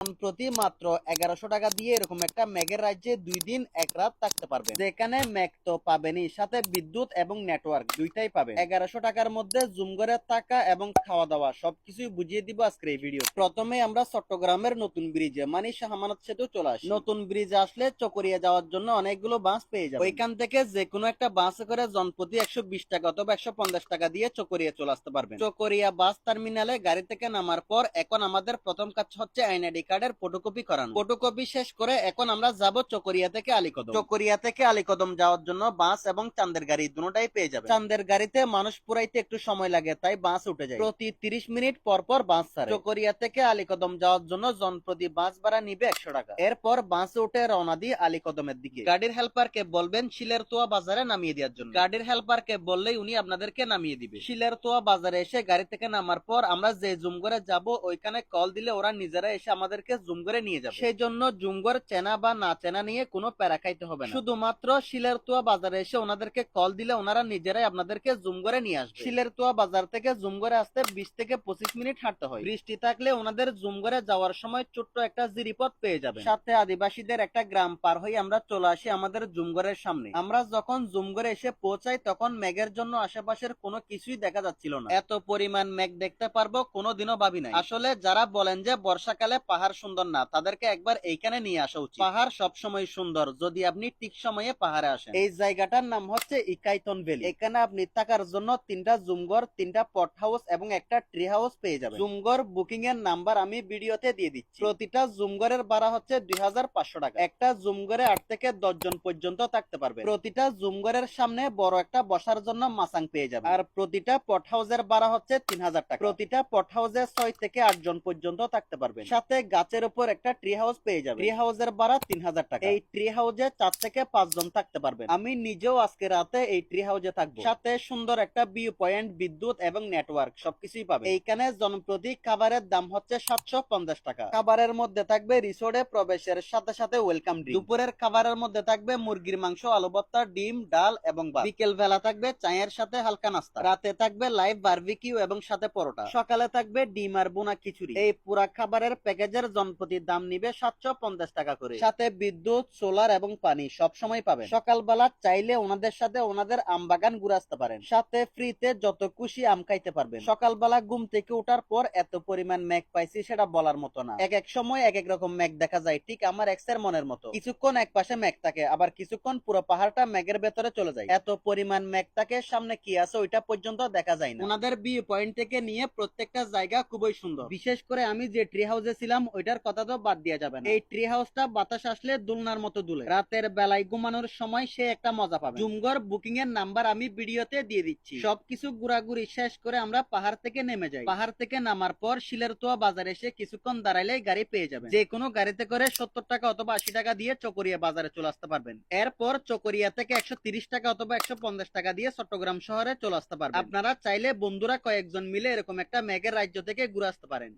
প্রতি মাত্র এগারোশো টাকা দিয়ে এরকম একটা ম্যাগের রাজ্যে দুই দিন এক রাত থাকতে পারবে। যেখানে ম্যাগ তো সাথে বিদ্যুৎ এবং নেটওয়ার্ক দুইটাই পাবে। এগারোশো টাকার মধ্যে জুম করে থাকা এবং খাওয়া দাওয়া সবকিছুই বুঝিয়ে দিব এই ভিডিও প্রথমে আমরা চট্টগ্রামের নতুন ব্রিজে মানে শাহমানত সেতু চলে আসি। নতুন ব্রিজে আসলে চকরিয়া যাওয়ার জন্য অনেকগুলো বাস পেয়ে যাবে ওইখান থেকে যে কোনো একটা বাসে করে জনপ্রতি একশো বিশ টাকা অথবা একশো পঞ্চাশ টাকা দিয়ে চকরিয়া চলে আসতে পারবেন। চকরিয়া বাস টার্মিনালে গাড়ি থেকে নামার পর এখন আমাদের প্রথম কাজ হচ্ছে আইনআইডি কার্ডের ফটোকপি করানো। ফটোকপি শেষ করে এখন আমরা যাব চকরিয়া থেকে আলীকদম। চকরিয়া থেকে আলীকদম যাওয়ার জন্য বাস এবং চান্দের গাড়ি দুটোটাই পেয়ে যাবে চান্দের গাড়িতে মানুষ পুরাইতে একটু সময় লাগে তাই বাস উঠে যায়। প্রতি তিরিশ মিনিট পর পর বাস ছাড়ে। চকরিয়া থেকে আলীকদম যাওয়ার জন্য জনপ্রতি বাস ভাড়া নিবে একশো টাকা। এরপর বাসে উঠে রওনা দিয়ে আলিকদমের দিকে। গাড়ির হেল্পারকে বলবেন শিলের তোয়া বাজারে নামিয়ে দেওয়ার জন্য। গাড়ির হেল্পারকে বললেই উনি আপনাদেরকে নামিয়ে দিবে। শিলের তোয়া বাজারে এসে গাড়ি থেকে নামার পর আমরা যে জুম করে যাব ওইখানে কল দিলে ওরা নিজেরা এসে আমাদেরকে জুম করে নিয়ে যাবে। সেই জন্য জুম করে চেনা বা না চেনা নিয়ে কোনো প্যারা খাইতে হবে না। শুধুমাত্র শিলের তোয়া বাজারে এসে ওনাদেরকে কল দিলে ওনারা নিজেরাই আপনাদেরকে জুম করে নিয়ে আসবে। শিলের তোয়া বাজার থেকে জুম করে আসতে বিশ থেকে পঁচিশ মিনিট হাঁটতে হয়। বৃষ্টি থাকলে ওনাদের জুম করে যাওয়ার সময় ছোট্ট একটা জিরিপথ পেয়ে যাবে সাথে আদিবাসীদের একটা গ্রাম পার হয়ে আমরা চলে আসি আমাদের জুমগড়ের সামনে। আমরা যখন জুমগড়ে এসে পৌঁছাই তখন মেঘের জন্য আশেপাশের কোনো কিছুই দেখা যাচ্ছিল না। এত পরিমাণ মেঘ দেখতে পারব কোনোদিনও ভাবি নাই। আসলে যারা বলেন যে বর্ষাকালে পাহাড় সুন্দর না তাদেরকে একবার এইখানে নিয়ে আসা উচিত। পাহাড় সবসময় সুন্দর যদি আপনি ঠিক সময়ে পাহাড়ে আসেন। এই জায়গাটার নাম হচ্ছে ইকাইতন ভ্যালি। এখানে আপনি থাকার জন্য তিনটা জুমগর তিনটা পট হাউস এবং একটা ট্রি হাউস পেয়ে যাবেন। জুমগর বুকিং এর নাম্বার আমি ভিডিওতে দিয়ে দিচ্ছি। প্রতিটা জুমগরের ভাড়া হচ্ছে দুই টাকা। একটা জুমগরে আট থেকে দশ জন পর্যন্ত থাকতে পারবে প্রতিটা জুমগরের সামনে বড় একটা বসার জন্য মাসাং পেয়ে যাবে আর প্রতিটা পট হাউসের ভাড়া হচ্ছে তিন হাজার টাকা। প্রতিটা পট হাউসে ছয় থেকে আট জন পর্যন্ত থাকতে পারবে সাথে গাছের উপর একটা ট্রি হাউস পেয়ে যাবে ট্রি হাউসের ভাড়া তিন হাজার টাকা। এই ট্রি হাউসে চার থেকে পাঁচ জন থাকতে পারবেন। আমি নিজেও আজকে রাতে এই ট্রি হাউসে থাকব। সাথে সুন্দর একটা ভিউ পয়েন্ট বিদ্যুৎ এবং নেটওয়ার্ক সবকিছুই পাবে এইখানে জনপ্রতি খাবারের দাম হচ্ছে সাতশো পঞ্চাশ টাকা। খাবারের মধ্যে থাকবে রিসোর্টে প্রবেশের সাথে সাথে ওয়েলকাম ড্রিঙ্ক দুপুরের খাবারের মধ্যে থাকবে মুরগির মাংস আলু ভর্তা ডিম ডাল এবং ভাত। বিকেল বেলা থাকবে চায়ের সাথে হালকা নাস্তা। রাতে থাকবে লাইভ বারবিকিউ এবং সাথে পরোটা। সকালে থাকবে ডিম আর বোনা খিচুড়ি। এই পুরা খাবারের প্যাকেজের জনপ্রতি দাম নিবে সাতশো পঞ্চাশ টাকা করে। সাথে বিদ্যুৎ সোলার এবং পানি সব সময় পাবে সকালবেলা চাইলে ওনাদের সাথে ওনাদের আম বাগান ঘুরে আসতে পারেন। সাথে ফ্রিতে যত খুশি আম খাইতে পারবেন। সকালবেলা ঘুম থেকে ওঠার পর এত পরিমাণ ম্যাগ পাইছি সেটা বলার মতো না। এক এক সময় এক এক রকম ম্যাগ দেখা যায় ঠিক আমার এক্সের মনের মতো। কিছুক্ষণ এক পাশে ম্যাগ থাকে আবার কিছুক্ষণ পুরো পাহাড়টা ম্যাগের ভেতরে চলে যায়। এত পরিমাণ ম্যাগ থাকে সামনে কি আছে ওইটা পর্যন্ত দেখা যায় না। ওনাদের ভিউ পয়েন্ট থেকে নিয়ে প্রত্যেকটা জায়গা খুবই সুন্দর। বিশেষ করে আমি যে ট্রি হাউসে ছিলাম ওইটার কথা তো বাদ দেওয়া যাবে না। এই ট্রি হাউসটা বাতাস আসলে দুলনার মতো দুলে। রাতের বেলায় ঘুমানোর সময় সে একটা মজা পাবে। জুমগর বুকিং এর নাম্বার আমি ভিডিওতে দিয়ে দিচ্ছি। সবকিছু ঘোরাঘুরি শেষ করে আমরা পাহাড় থেকে নেমে যাই। পাহাড় থেকে নামার পর শিলের তোয়া বাজারে এসে কিছুক্ষণ দাঁড়াইলেই গাড়ি পেয়ে যাবেন। যে কোনো গাড়িতে করে সত্তর টাকা অথবা আশি টাকা দিয়ে চকরিয়া বাজারে চলে আসতে পারবেন। এরপর চকরিয়া থেকে একশো তিরিশ টাকা অথবা একশো পঞ্চাশ টাকা দিয়ে চট্টগ্রাম শহরে চলে আসতে পারবেন। আপনারা চাইলে বন্ধুরা কয়েকজন মিলে এরকম একটা মেঘের রাজ্য থেকে ঘুরে আসতে পারেন।